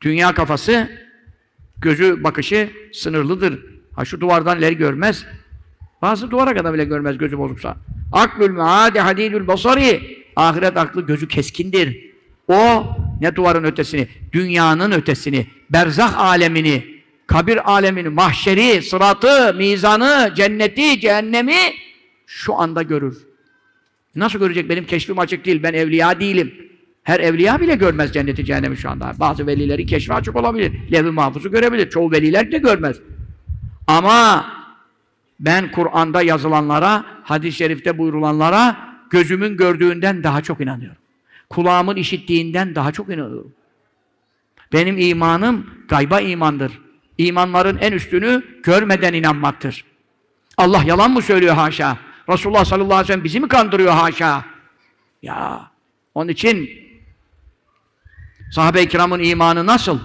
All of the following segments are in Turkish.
Dünya kafası, gözü bakışı sınırlıdır. Ha şu duvardan ileri görmez. Bazı duvara kadar bile görmez gözü bozuksa. Aklül meadi hadidül basari. Ahiret aklı gözü keskindir. O ne duvarın ötesini, dünyanın ötesini, berzah alemini, kabir alemini, mahşeri, sıratı, mizanı, cenneti, cehennemi şu anda görür. Nasıl görecek? Benim keşfim açık değil. Ben evliya değilim. Her evliya bile görmez cenneti cehennemi şu anda. Bazı velilerin keşfi açık olabilir. Levh-i mahfuzu görebilir. Çoğu veliler de görmez. Ama ben Kur'an'da yazılanlara, hadis-i şerifte buyurulanlara gözümün gördüğünden daha çok inanıyorum. Kulağımın işittiğinden daha çok inanıyorum. Benim imanım gayba imandır. İmanların en üstünü görmeden inanmaktır. Allah yalan mı söylüyor haşa? Resulullah sallallahu aleyhi ve sellem bizi mi kandırıyor haşa? Ya onun için sahabe-i kiramın imanı nasıl?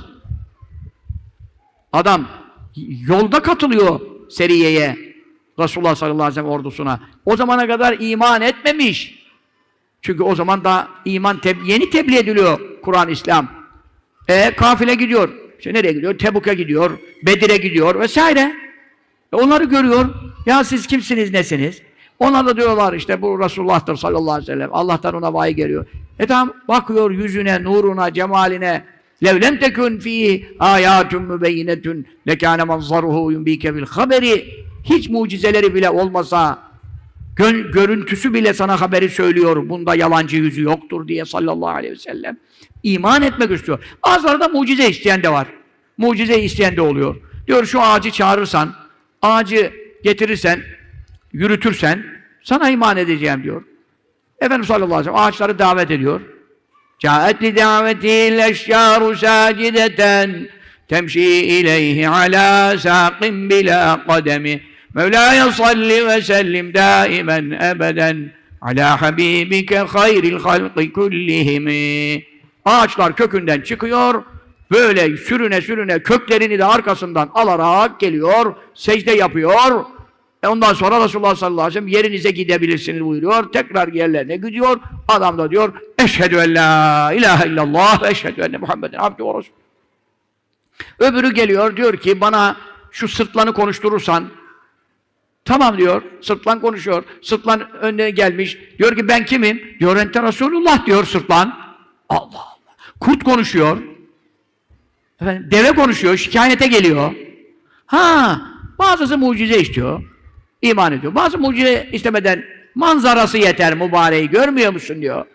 Adam yolda katılıyor seriyeye. Resulullah sallallahu aleyhi ve sellem ordusuna. O zamana kadar iman etmemiş. Çünkü o zaman da iman teb- yeni tebliğ ediliyor Kur'an, İslam. E kafile gidiyor. İşte nereye gidiyor? Tebuk'a gidiyor, Bedir'e gidiyor vesaire. E onları görüyor. Ya siz kimsiniz, nesiniz? Ona da diyorlar işte bu Resulullah'tır sallallahu aleyhi ve sellem. Allah'tan ona vahiy geliyor. E tamam bakıyor yüzüne, nuruna, cemaline. لَوْ لَمْ تَكُنْ ف۪يهِ آيَاتٌ مُبَيِّنَةٌ لَكَانَ مَنْظَرُهُ يُنْب۪يكَ بِالْخَبَرِ Hiç mucizeleri bile olmasa, gö- görüntüsü bile sana haberi söylüyor. Bunda yalancı yüzü yoktur diye sallallahu aleyhi ve sellem. İman etmek istiyor. Bazıları da mucize isteyen de var. Mucize isteyen de oluyor. Diyor şu ağacı çağırırsan, ağacı getirirsen, yürütürsen sana iman edeceğim diyor. Efendimiz sallallahu aleyhi ve sellem ağaçları davet ediyor. Câet li davetil eşyâru sâcideten temşi ileyhi alâ sâqim bilâ kademi Mevlâye salli ve sellim dâimen ebeden alâ habibike hayril halqi kullihimi Ağaçlar kökünden çıkıyor, böyle sürüne sürüne köklerini de arkasından alarak geliyor, secde yapıyor. E ondan sonra Resulullah sallallahu aleyhi ve sellem yerinize gidebilirsiniz buyuruyor. Tekrar yerlerine gidiyor. Adam da diyor eşhedü en la ilahe illallah ve eşhedü enne Muhammeden abdü ve resul. Öbürü geliyor diyor ki bana şu sırtlanı konuşturursan tamam diyor. Sırtlan konuşuyor. Sırtlan önüne gelmiş. Diyor ki ben kimim? Diyor ente Resulullah diyor sırtlan. Allah Allah. Kurt konuşuyor. Efendim, deve konuşuyor. Şikayete geliyor. Ha, bazısı mucize istiyor. İman ediyor. Bazı mucize istemeden manzarası yeter mübareği görmüyor musun diyor.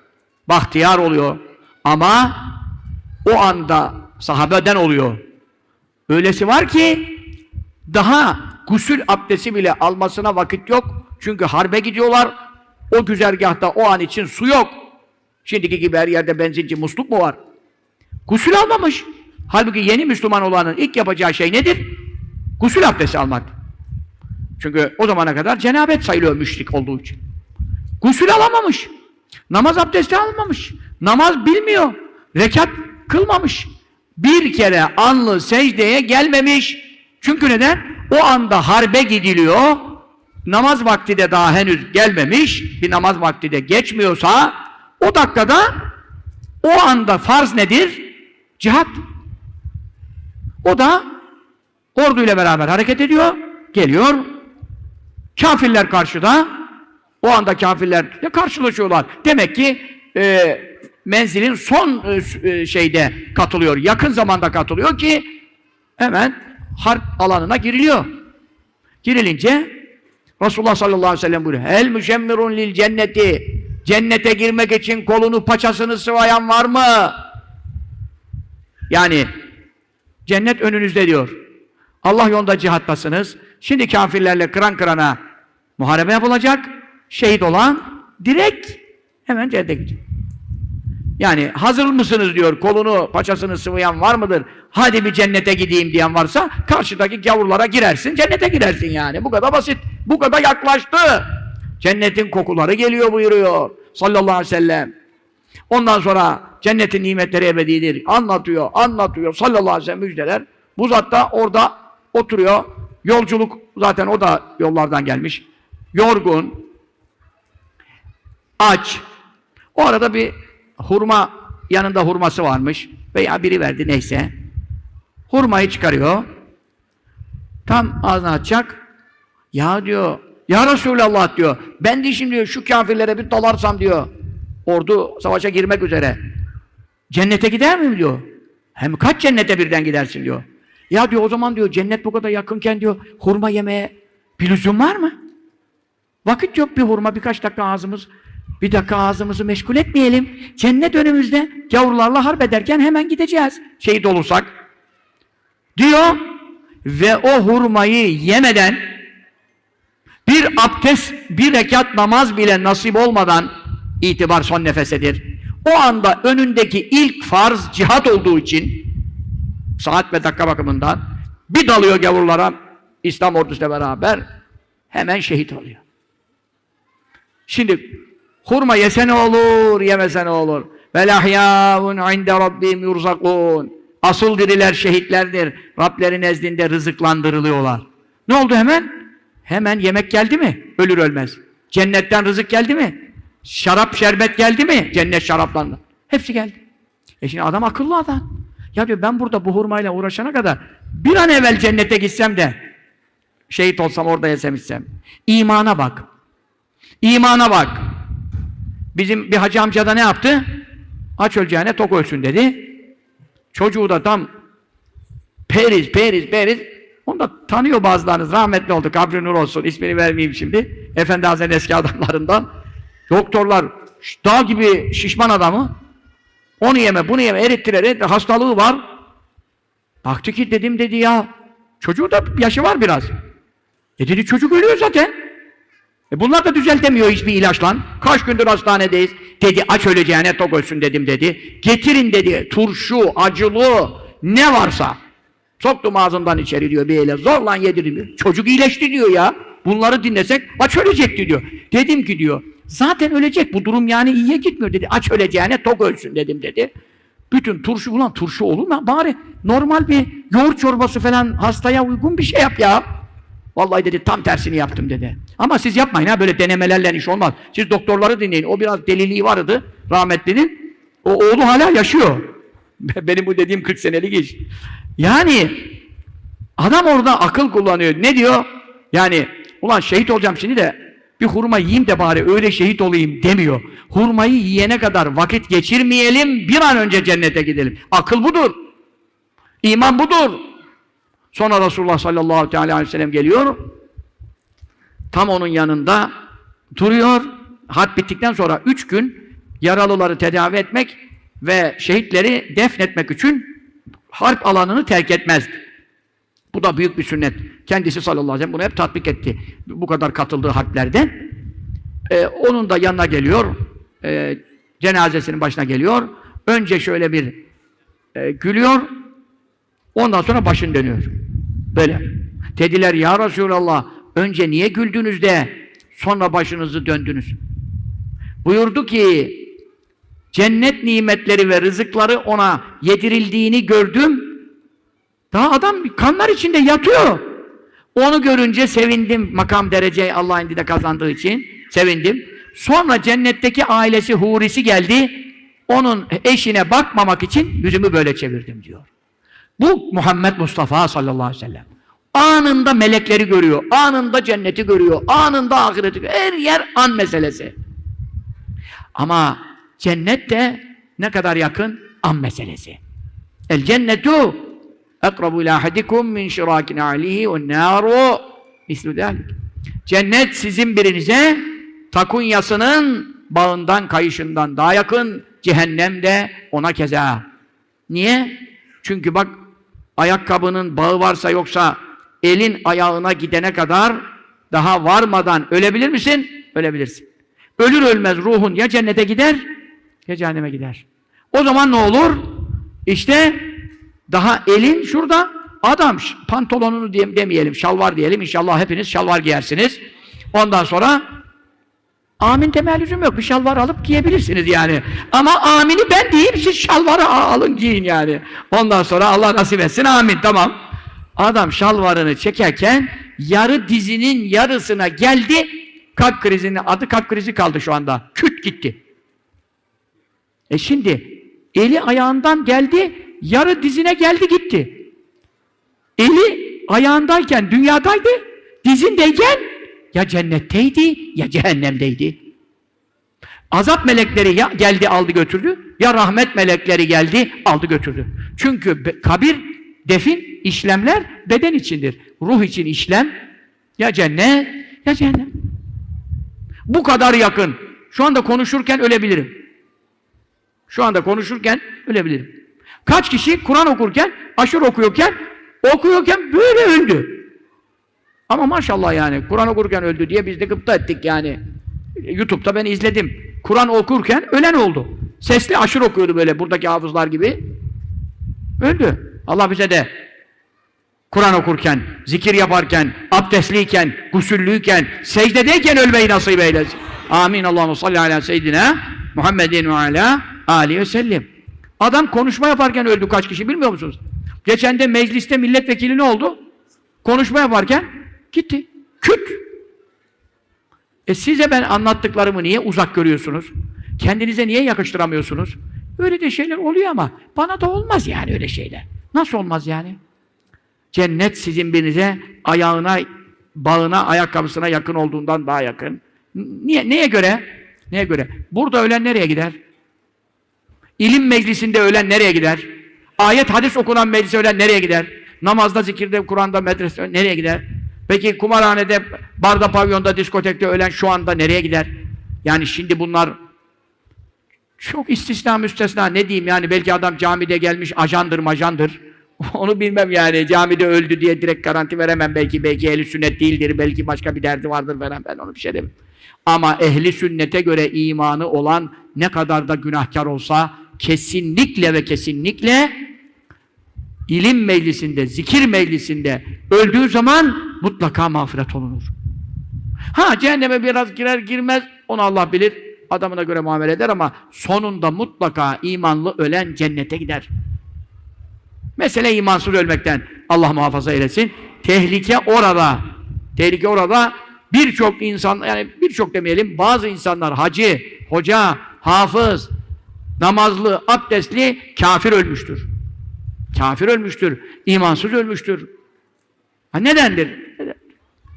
Bahtiyar oluyor. Ama o anda sahabeden oluyor. Öylesi var ki daha gusül abdesti bile almasına vakit yok. Çünkü harbe gidiyorlar. O güzergahta o an için su yok. Şimdiki gibi her yerde benzinci musluk mu var? Gusül almamış. Halbuki yeni Müslüman olanın ilk yapacağı şey nedir? Gusül abdesti almak. Çünkü o zamana kadar cenabet sayılıyor müşrik olduğu için. Gusül alamamış. Namaz abdesti almamış. Namaz bilmiyor. Rekat kılmamış. Bir kere anlı secdeye gelmemiş. Çünkü neden? O anda harbe gidiliyor. Namaz vakti de daha henüz gelmemiş. Bir namaz vakti de geçmiyorsa o dakikada o anda farz nedir? Cihat. O da orduyla beraber hareket ediyor. Geliyor. Kafirler karşıda. O anda kafirlerle karşılaşıyorlar. Demek ki e, menzilin son e, e, şeyde katılıyor. Yakın zamanda katılıyor ki hemen harp alanına giriliyor. Girilince Resulullah sallallahu aleyhi ve sellem buyuruyor. El müşemmirun lil cenneti. Cennete girmek için kolunu paçasını sıvayan var mı? Yani cennet önünüzde diyor. Allah yolunda cihattasınız. Şimdi kafirlerle kıran kırana muharebe yapılacak. Şehit olan direkt hemen cennete gidecek. Yani hazır mısınız diyor. Kolunu, paçasını sıvayan var mıdır? Hadi bir cennete gideyim diyen varsa karşıdaki gavurlara girersin, cennete girersin yani. Bu kadar basit. Bu kadar yaklaştı. Cennetin kokuları geliyor buyuruyor. Sallallahu aleyhi ve sellem. Ondan sonra cennetin nimetleri ebedidir. Anlatıyor, anlatıyor. Sallallahu aleyhi ve sellem müjdeler. Bu zat da orada oturuyor. Yolculuk zaten o da yollardan gelmiş. Yorgun, aç. O arada bir hurma yanında hurması varmış veya biri verdi neyse. Hurmayı çıkarıyor. Tam ağzına atacak. Ya diyor, ya Resulallah diyor. Ben de şimdi diyor, şu kafirlere bir dalarsam diyor. Ordu savaşa girmek üzere. Cennete gider miyim diyor. Hem kaç cennete birden gidersin diyor. Ya diyor o zaman diyor cennet bu kadar yakınken diyor hurma yemeye bir lüzum var mı? Vakit yok bir hurma birkaç dakika ağzımız bir dakika ağzımızı meşgul etmeyelim. Cennet önümüzde gavurlarla harp ederken hemen gideceğiz. Şehit olursak. Diyor ve o hurmayı yemeden bir abdest, bir rekat namaz bile nasip olmadan itibar son nefesedir. O anda önündeki ilk farz cihat olduğu için saat ve dakika bakımından bir dalıyor gavurlara İslam ordusuyla beraber hemen şehit oluyor. Şimdi hurma yese ne olur, yemese ne olur? Velahyaun inde rabbim yurzakun. Asıl diriler şehitlerdir. Rableri nezdinde rızıklandırılıyorlar. Ne oldu hemen? Hemen yemek geldi mi? Ölür ölmez. Cennetten rızık geldi mi? Şarap, şerbet geldi mi? Cennet şaraplandı. Hepsi geldi. E şimdi adam akıllı adam. Ya diyor ben burada bu hurmayla uğraşana kadar bir an evvel cennete gitsem de şehit olsam orada yesem içsem. İmana bak. İmana bak. Bizim bir hacı amca da ne yaptı? Aç öleceğine tok ölsün dedi. Çocuğu da tam periz, periz, periz. Onu da tanıyor bazılarınız. Rahmetli oldu. Kabri nur olsun. İsmini vermeyeyim şimdi. Efendi Hazretleri eski adamlarından. Doktorlar dağ gibi şişman adamı onu yeme, bunu yeme, erittiler, erittiler. Hastalığı var. Baktı ki dedim dedi ya. Çocuğu da yaşı var biraz. E dedi çocuk ölüyor zaten. E bunlar da düzeltemiyor hiçbir ilaçla. Kaç gündür hastanedeyiz. Dedi aç öleceğine tok ölsün dedim dedi. Getirin dedi turşu, acılı ne varsa. Soktum ağzımdan içeri diyor bir ele. Zorla yedirdim. Çocuk iyileşti diyor ya. Bunları dinlesek aç ölecekti diyor. Dedim ki diyor. Zaten ölecek. Bu durum yani iyiye gitmiyor dedi. Aç öleceğine tok ölsün dedim dedi. Bütün turşu ulan turşu olur mu? Bari normal bir yoğurt çorbası falan hastaya uygun bir şey yap ya. Vallahi dedi tam tersini yaptım dedi. Ama siz yapmayın ha böyle denemelerle iş olmaz. Siz doktorları dinleyin. O biraz deliliği vardı rahmetlinin. O oğlu hala yaşıyor. Benim bu dediğim 40 senelik iş. Yani adam orada akıl kullanıyor. Ne diyor? Yani ulan şehit olacağım şimdi de bir hurma yiyeyim de bari öyle şehit olayım demiyor. Hurmayı yiyene kadar vakit geçirmeyelim, bir an önce cennete gidelim. Akıl budur. İman budur. Sonra Resulullah sallallahu aleyhi ve sellem geliyor. Tam onun yanında duruyor. Harp bittikten sonra üç gün yaralıları tedavi etmek ve şehitleri defnetmek için harp alanını terk etmezdi. Bu da büyük bir sünnet. Kendisi sallallahu aleyhi ve sellem bunu hep tatbik etti. Bu kadar katıldığı harplerde. Ee, onun da yanına geliyor. E, cenazesinin başına geliyor. Önce şöyle bir e, gülüyor. Ondan sonra başın dönüyor. Böyle. Dediler ya Resulallah önce niye güldünüz de sonra başınızı döndünüz? Buyurdu ki cennet nimetleri ve rızıkları ona yedirildiğini gördüm. Daha adam kanlar içinde yatıyor. Onu görünce sevindim. Makam derece Allah'ın indinde kazandığı için sevindim. Sonra cennetteki ailesi hurisi geldi. Onun eşine bakmamak için yüzümü böyle çevirdim diyor. Bu Muhammed Mustafa sallallahu aleyhi ve sellem. Anında melekleri görüyor, anında cenneti görüyor, anında ahireti görüyor. Her yer an meselesi. Ama cennet de ne kadar yakın? An meselesi. El cennetu akrabu ila ahadikum min şirakin alihi ve naru mislu. Cennet sizin birinize takunyasının bağından kayışından daha yakın cehennem de ona keza. Niye? Çünkü bak ayakkabının bağı varsa yoksa elin ayağına gidene kadar daha varmadan ölebilir misin? Ölebilirsin. Ölür ölmez ruhun ya cennete gider ya cehenneme gider. O zaman ne olur? İşte daha elin şurada adam pantolonunu diye, demeyelim, şalvar diyelim. İnşallah hepiniz şalvar giyersiniz. Ondan sonra amin demeye lüzum yok. Bir şalvar alıp giyebilirsiniz yani. Ama amini ben diyeyim siz şalvarı alın giyin yani. Ondan sonra Allah nasip etsin amin tamam. Adam şalvarını çekerken yarı dizinin yarısına geldi. Kalp krizinin adı kalp krizi kaldı şu anda. Küt gitti. E şimdi eli ayağından geldi yarı dizine geldi gitti. Eli ayağındayken dünyadaydı, dizindeyken ya cennetteydi ya cehennemdeydi. Azap melekleri ya geldi aldı götürdü ya rahmet melekleri geldi aldı götürdü. Çünkü kabir, defin, işlemler beden içindir. Ruh için işlem ya cennet ya cehennem. Bu kadar yakın. Şu anda konuşurken ölebilirim. Şu anda konuşurken ölebilirim. Kaç kişi Kur'an okurken, aşır okuyorken, okuyorken böyle öldü. Ama maşallah yani Kur'an okurken öldü diye biz de gıpta ettik yani. YouTube'da ben izledim. Kur'an okurken ölen oldu. Sesli aşır okuyordu böyle buradaki hafızlar gibi. Öldü. Allah bize de Kur'an okurken, zikir yaparken, abdestliyken, gusüllüyken, secdedeyken ölmeyi nasip eylesin. Amin. Allahu salli ala seyyidina Muhammedin ve ala alihi ve sellem. Adam konuşma yaparken öldü kaç kişi bilmiyor musunuz? Geçen de mecliste milletvekili ne oldu? Konuşma yaparken gitti. Küt. E size ben anlattıklarımı niye uzak görüyorsunuz? Kendinize niye yakıştıramıyorsunuz? Öyle de şeyler oluyor ama bana da olmaz yani öyle şeyler. Nasıl olmaz yani? Cennet sizin birinize ayağına, bağına, ayakkabısına yakın olduğundan daha yakın. Niye? Neye göre? Neye göre? Burada ölen nereye gider? İlim meclisinde ölen nereye gider? Ayet, hadis okunan meclise ölen nereye gider? Namazda, zikirde, Kur'an'da, medresede nereye gider? Peki kumarhanede, barda, pavyonda, diskotekte ölen şu anda nereye gider? Yani şimdi bunlar çok istisna müstesna ne diyeyim yani belki adam camide gelmiş ajandır majandır. Onu bilmem yani camide öldü diye direkt garanti veremem belki belki ehli sünnet değildir belki başka bir derdi vardır veren ben onu bir şey demem. Ama ehli sünnete göre imanı olan ne kadar da günahkar olsa kesinlikle ve kesinlikle ilim meclisinde, zikir meclisinde öldüğü zaman mutlaka mağfiret olunur. Ha cehenneme biraz girer girmez onu Allah bilir. Adamına göre muamele eder ama sonunda mutlaka imanlı ölen cennete gider. Mesele imansız ölmekten Allah muhafaza eylesin. Tehlike orada. Tehlike orada birçok insan yani birçok demeyelim bazı insanlar hacı, hoca, hafız, namazlı, abdestli kafir ölmüştür. Kafir ölmüştür. imansız ölmüştür. Ha nedendir?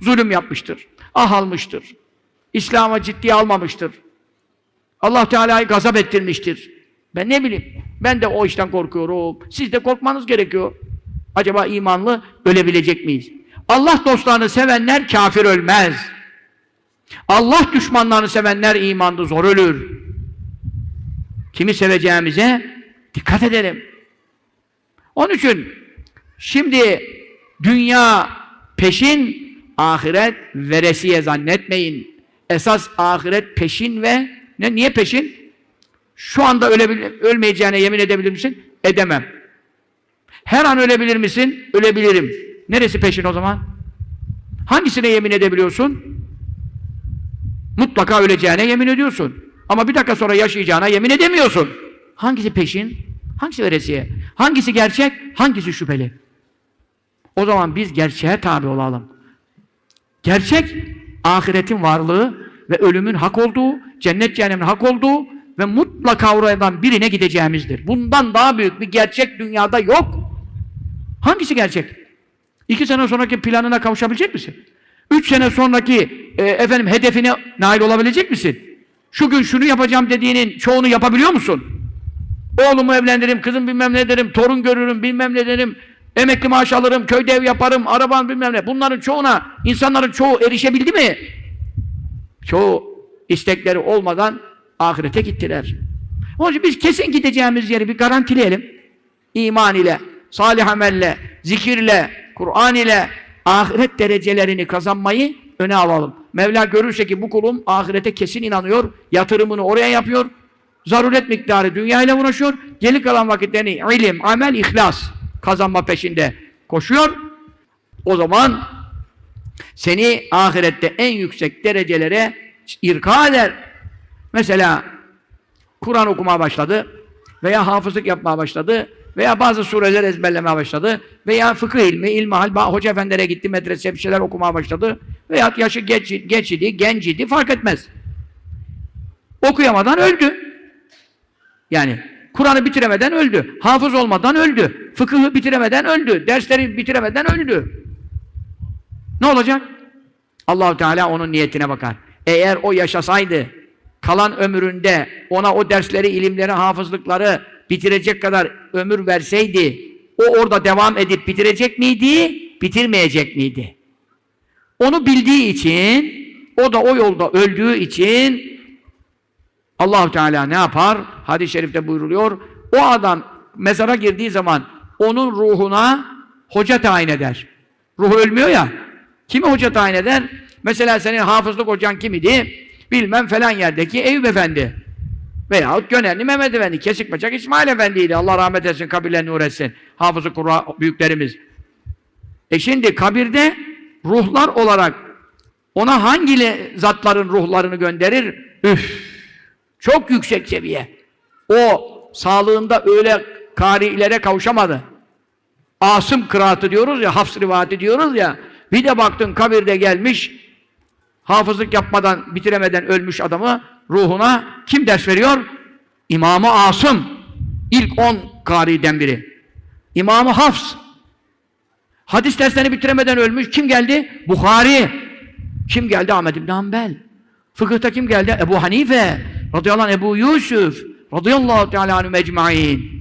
Zulüm yapmıştır. Ah almıştır. İslam'a ciddiye almamıştır. Allah Teala'yı gazap ettirmiştir. Ben ne bileyim. Ben de o işten korkuyorum. Siz de korkmanız gerekiyor. Acaba imanlı ölebilecek miyiz? Allah dostlarını sevenler kafir ölmez. Allah düşmanlarını sevenler imanlı zor ölür. Kimi seveceğimize dikkat edelim. Onun için şimdi dünya peşin, ahiret veresiye zannetmeyin. Esas ahiret peşin ve ne niye peşin? Şu anda ölebilir, ölmeyeceğine yemin edebilir misin? Edemem. Her an ölebilir misin? Ölebilirim. Neresi peşin o zaman? Hangisine yemin edebiliyorsun? Mutlaka öleceğine yemin ediyorsun. Ama bir dakika sonra yaşayacağına yemin edemiyorsun. Hangisi peşin? Hangisi veresiye? Hangisi gerçek? Hangisi şüpheli? O zaman biz gerçeğe tabi olalım. Gerçek, ahiretin varlığı ve ölümün hak olduğu, cennet cehennemin hak olduğu ve mutlaka oradan birine gideceğimizdir. Bundan daha büyük bir gerçek dünyada yok. Hangisi gerçek? İki sene sonraki planına kavuşabilecek misin? Üç sene sonraki e, efendim hedefine nail olabilecek misin? Şu gün şunu yapacağım dediğinin çoğunu yapabiliyor musun? Oğlumu evlendiririm, kızım bilmem ne derim, torun görürüm, bilmem ne derim, emekli maaş alırım, köyde ev yaparım, araban bilmem ne. Bunların çoğuna, insanların çoğu erişebildi mi? Çoğu istekleri olmadan ahirete gittiler. Onun için biz kesin gideceğimiz yeri bir garantileyelim. İman ile, salih amelle, zikirle, Kur'an ile ahiret derecelerini kazanmayı öne alalım. Mevla görürse ki bu kulum ahirete kesin inanıyor, yatırımını oraya yapıyor, zaruret miktarı dünya ile uğraşıyor, geri kalan vakitlerini ilim, amel, ihlas kazanma peşinde koşuyor. O zaman seni ahirette en yüksek derecelere irka eder. Mesela Kur'an okumaya başladı veya hafızlık yapmaya başladı veya bazı sureler ezberlemeye başladı veya fıkıh ilmi, ilmihal, hoca efendilere gitti, medrese bir şeyler okumaya başladı veya yaşı geç, geç idi, genç idi, fark etmez. Okuyamadan öldü. Yani Kur'an'ı bitiremeden öldü. Hafız olmadan öldü. Fıkıhı bitiremeden öldü. Dersleri bitiremeden öldü. Ne olacak? Allahu Teala onun niyetine bakar. Eğer o yaşasaydı, kalan ömründe ona o dersleri, ilimleri, hafızlıkları bitirecek kadar ömür verseydi, o orada devam edip bitirecek miydi, bitirmeyecek miydi? Onu bildiği için, o da o yolda öldüğü için Allahu Teala ne yapar? Hadis-i şerifte buyruluyor. O adam mezara girdiği zaman onun ruhuna hoca tayin eder. Ruhu ölmüyor ya. Kimi hoca tayin eder? Mesela senin hafızlık hocan kim idi? Bilmem falan yerdeki Eyüp Efendi. Veyahut Gönenli Mehmet Efendi, Kesikbacak İsmail Efendi'ydi. Allah rahmet etsin, kabirlerini nur. Hafızı Kur'an büyüklerimiz. E şimdi kabirde ruhlar olarak ona hangi zatların ruhlarını gönderir? Üf! Çok yüksek seviye. O sağlığında öyle karilere kavuşamadı. Asım kıraatı diyoruz ya, hafs rivayeti diyoruz ya. Bir de baktın kabirde gelmiş, hafızlık yapmadan, bitiremeden ölmüş adamı ruhuna kim ders veriyor? İmamı Asım. İlk on kariden biri. İmamı Hafs. Hadis derslerini bitiremeden ölmüş. Kim geldi? Bukhari. Kim geldi? Ahmed İbn Hanbel. Fıkıhta kim geldi? Ebu Hanife. Radıyallahu anh Ebu Yusuf. Radıyallahu teala anhu mecmain.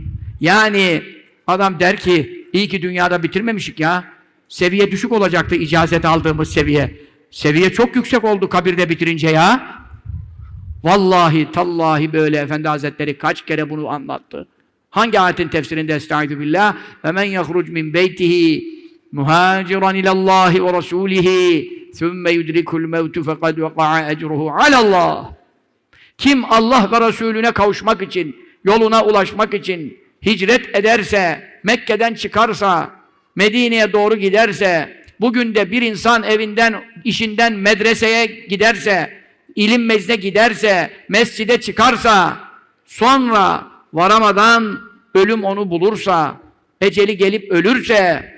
Yani adam der ki iyi ki dünyada bitirmemişik ya. Seviye düşük olacaktı icazet aldığımız seviye. Seviye çok yüksek oldu kabirde bitirince ya. Vallahi tallahi böyle Efendi Hazretleri kaç kere bunu anlattı. Hangi ayetin tefsirinde estaizu billah? Ve men yahruc min beytihi muhaciran ilallahi ve rasulihi thumme yudrikul mevtu fekad veka'a ecruhu alallah. Kim Allah ve Resulüne kavuşmak için, yoluna ulaşmak için hicret ederse, Mekke'den çıkarsa, Medine'ye doğru giderse, bugün de bir insan evinden, işinden medreseye giderse, ilim meclisine giderse, mescide çıkarsa, sonra varamadan ölüm onu bulursa, eceli gelip ölürse,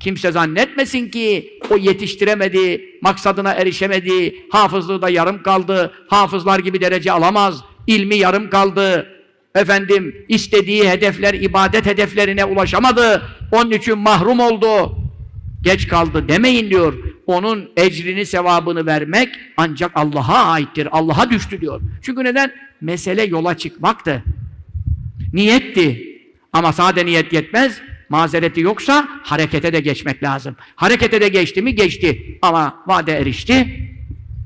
kimse zannetmesin ki o yetiştiremedi, maksadına erişemedi, hafızlığı da yarım kaldı, hafızlar gibi derece alamaz, ilmi yarım kaldı, efendim istediği hedefler, ibadet hedeflerine ulaşamadı, onun için mahrum oldu, geç kaldı demeyin diyor. Onun ecrini, sevabını vermek ancak Allah'a aittir. Allah'a düştü diyor. Çünkü neden? Mesele yola çıkmaktı. Niyetti. Ama sade niyet yetmez. Mazereti yoksa harekete de geçmek lazım. Harekete de geçti mi? Geçti. Ama vade erişti.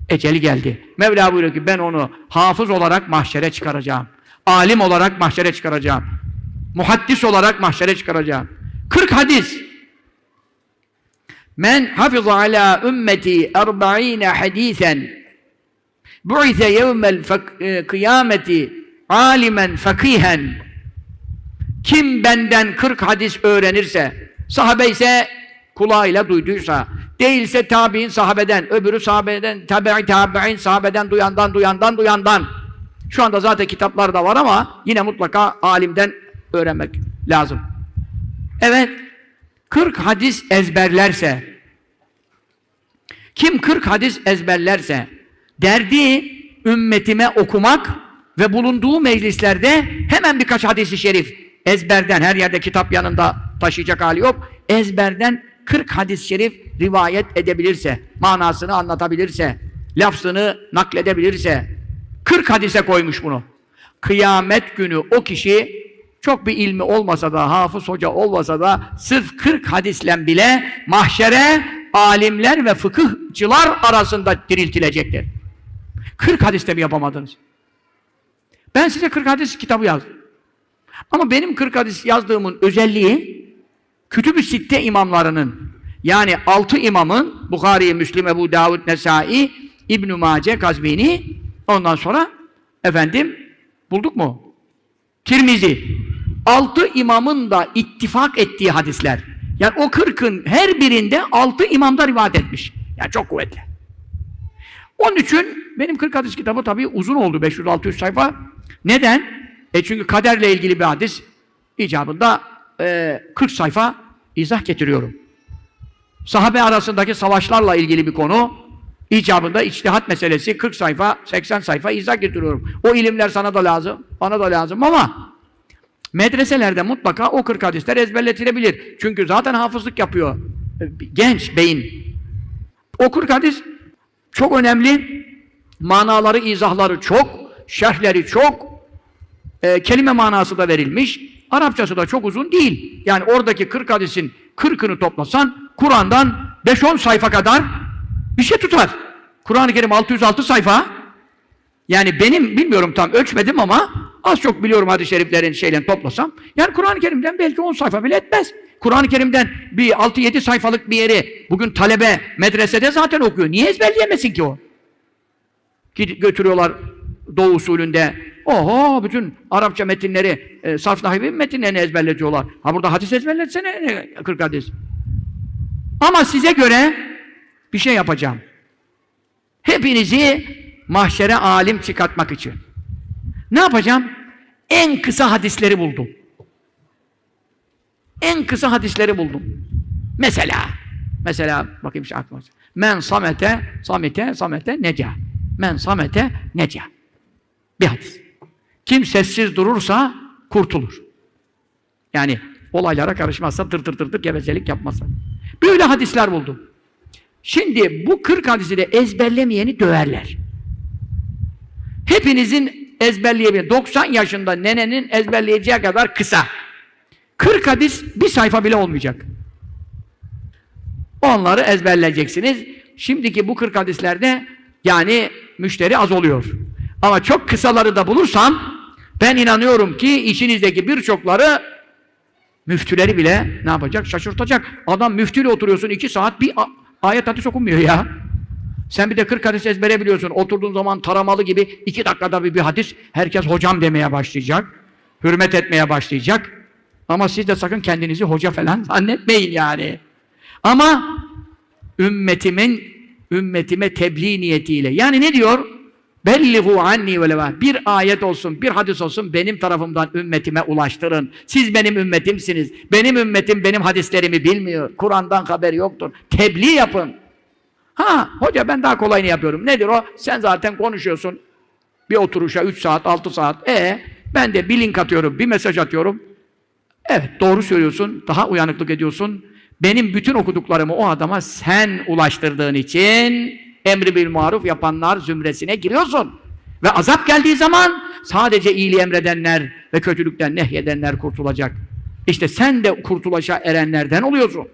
Eceli geldi. Mevla buyuruyor ki ben onu hafız olarak mahşere çıkaracağım. Alim olarak mahşere çıkaracağım. Muhaddis olarak mahşere çıkaracağım. 40 hadis. Men hafiza ala ümmeti erba'ine hadisen bu'ise yevmel fak- kıyameti alimen fakihen kim benden 40 hadis öğrenirse sahabe ise kulağıyla duyduysa değilse tabi'in sahabeden öbürü sahabeden tabi'i tabi'in sahabeden duyandan duyandan duyandan şu anda zaten kitaplar da var ama yine mutlaka alimden öğrenmek lazım. Evet 40 hadis ezberlerse kim 40 hadis ezberlerse derdi ümmetime okumak ve bulunduğu meclislerde hemen birkaç hadisi şerif ezberden her yerde kitap yanında taşıyacak hali yok. Ezberden 40 hadis-i şerif rivayet edebilirse, manasını anlatabilirse, lafzını nakledebilirse 40 hadise koymuş bunu. Kıyamet günü o kişi çok bir ilmi olmasa da, hafız hoca olmasa da sırf 40 hadisle bile mahşere alimler ve fıkıhçılar arasında diriltilecektir. 40 hadiste mi yapamadınız? Ben size 40 hadis kitabı yazdım. Ama benim 40 hadis yazdığımın özelliği Kütüb-ü Sitte imamlarının yani 6 imamın Bukhari, Müslim, Ebu Davud, Nesai, İbn-i Mace, Kazvini ondan sonra efendim bulduk mu? Tirmizi. 6 imamın da ittifak ettiği hadisler. Yani o 40'ın her birinde 6 imamda rivayet etmiş. Yani çok kuvvetli. Onun için benim 40 hadis kitabı tabii uzun oldu 500-600 sayfa. Neden? E çünkü kaderle ilgili bir hadis icabında e, 40 sayfa izah getiriyorum. Sahabe arasındaki savaşlarla ilgili bir konu icabında içtihat meselesi 40 sayfa, 80 sayfa izah getiriyorum. O ilimler sana da lazım, bana da lazım ama Medreselerde mutlaka o 40 hadisler ezberletilebilir. Çünkü zaten hafızlık yapıyor. Genç beyin. O 40 hadis çok önemli. Manaları, izahları çok, şerhleri çok, e, kelime manası da verilmiş. Arapçası da çok uzun değil. Yani oradaki 40 hadisin 40'ını toplasan Kur'an'dan 5-10 sayfa kadar bir şey tutar. Kur'an-ı Kerim 606 sayfa. Yani benim bilmiyorum tam ölçmedim ama az çok biliyorum hadis-i şeriflerin şeylerini toplasam. Yani Kur'an-ı Kerim'den belki 10 sayfa bile etmez. Kur'an-ı Kerim'den bir 6-7 sayfalık bir yeri bugün talebe medresede zaten okuyor. Niye ezberleyemesin ki o? Gid- götürüyorlar Doğu usulünde. Oho bütün Arapça metinleri, e, Sarf Nahibi metinlerini ezberletiyorlar. Ha burada hadis ezberletsene e, 40 hadis. Ama size göre bir şey yapacağım. Hepinizi mahşere alim çıkartmak için. Ne yapacağım? En kısa hadisleri buldum. En kısa hadisleri buldum. Mesela, mesela bakayım şu aklıma. Men samete, samete, samete neca. Men samete neca. Bir hadis. Kim sessiz durursa kurtulur. Yani olaylara karışmazsa, tır tır tır tır gevezelik yapmazsa. Böyle hadisler buldum. Şimdi bu 40 hadisi de ezberlemeyeni döverler. Hepinizin ezberleyebilir. 90 yaşında nenenin ezberleyeceği kadar kısa. 40 hadis bir sayfa bile olmayacak. Onları ezberleyeceksiniz. Şimdiki bu 40 hadislerde yani müşteri az oluyor. Ama çok kısaları da bulursam ben inanıyorum ki içinizdeki birçokları müftüleri bile ne yapacak? Şaşırtacak. Adam müftüyle oturuyorsun iki saat bir ayet hadis okunmuyor ya. Sen bir de 40 hadis ezbere biliyorsun. Oturduğun zaman taramalı gibi iki dakikada bir, bir hadis herkes hocam demeye başlayacak. Hürmet etmeye başlayacak. Ama siz de sakın kendinizi hoca falan zannetmeyin yani. Ama ümmetimin ümmetime tebliğ niyetiyle. Yani ne diyor? Bellihu anni ve. Bir ayet olsun, bir hadis olsun benim tarafımdan ümmetime ulaştırın. Siz benim ümmetimsiniz. Benim ümmetim benim hadislerimi bilmiyor. Kur'an'dan haberi yoktur. Tebliğ yapın. Ha, hoca ben daha kolayını yapıyorum. Nedir o? Sen zaten konuşuyorsun. Bir oturuşa 3 saat, 6 saat. E ben de bir link atıyorum, bir mesaj atıyorum. Evet, doğru söylüyorsun. Daha uyanıklık ediyorsun. Benim bütün okuduklarımı o adama sen ulaştırdığın için emri bil maruf yapanlar zümresine giriyorsun. Ve azap geldiği zaman sadece iyiliği emredenler ve kötülükten nehyedenler kurtulacak. İşte sen de kurtuluşa erenlerden oluyorsun.